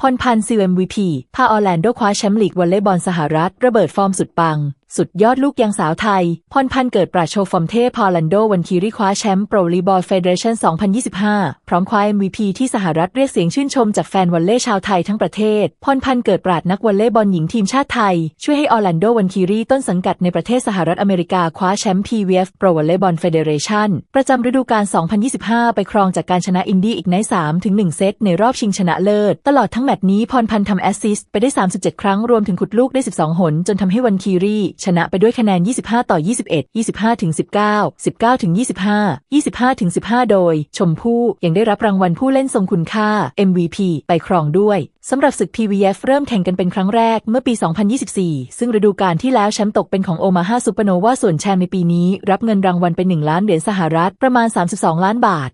พรพันธ์ซีเอ็มวีพีพาออร์แลนโดคว้าแชมป์ลีกวอลเลย์บอลสหรัฐ ระเบิดฟอร์มสุดปัง สุดยอดลูกยังสาวไทย พรพันธ์เกิดปราโชว์ฟอร์มเทพพออร์แลนโดวันคีรีคว้าแชมป์โปรลีบอลเฟเดเรชัน2025 พร้อมคว้า MVP ที่สหรัฐเรียกเสียงชื่นชมจากแฟนวอลเลย์ชาวไทยทั้งประเทศ พรพันธ์เกิดปราดนักวอลเลย์บอลหญิงทีมชาติไทย ช่วยให้ออร์แลนโดวันคีรีต้นสังกัดในประเทศสหรัฐอเมริกาคว้าแชมป์ PVF Pro Volleyball Federation ประจำฤดูกาล 2025 ไปครองจากการชนะอินดี้อีกใน3ถึง1เซตในรอบชิงชนะเลิศ ตลอดทั้งแมตช์นี้พรพันธ์ทำแอสซิสต์ไปได้ 37 ครั้งรวมถึงขุดลูกได้ 12 หนจนทำให้วันคีรีชนะไปด้วยคะแนน 25 ต่อ 21 25ถึง19 19ถึง25 25ถึง15 โดย ชมพู่ยังได้รับรางวัลผู้เล่นทรงคุณค่า MVP ไปครองด้วยสำหรับศึก PVF เริ่มแข่งกันเป็นครั้งแรกเมื่อปี 2024 ซึ่งฤดูกาลที่แล้วแชมป์ตกเป็นของโอมาฮาซูเปอร์โนวาส่วนแชมป์ในปีนี้ รับเงินรางวัลเป็น 1 ล้านเหรียญสหรัฐประมาณ 32 ล้านบาท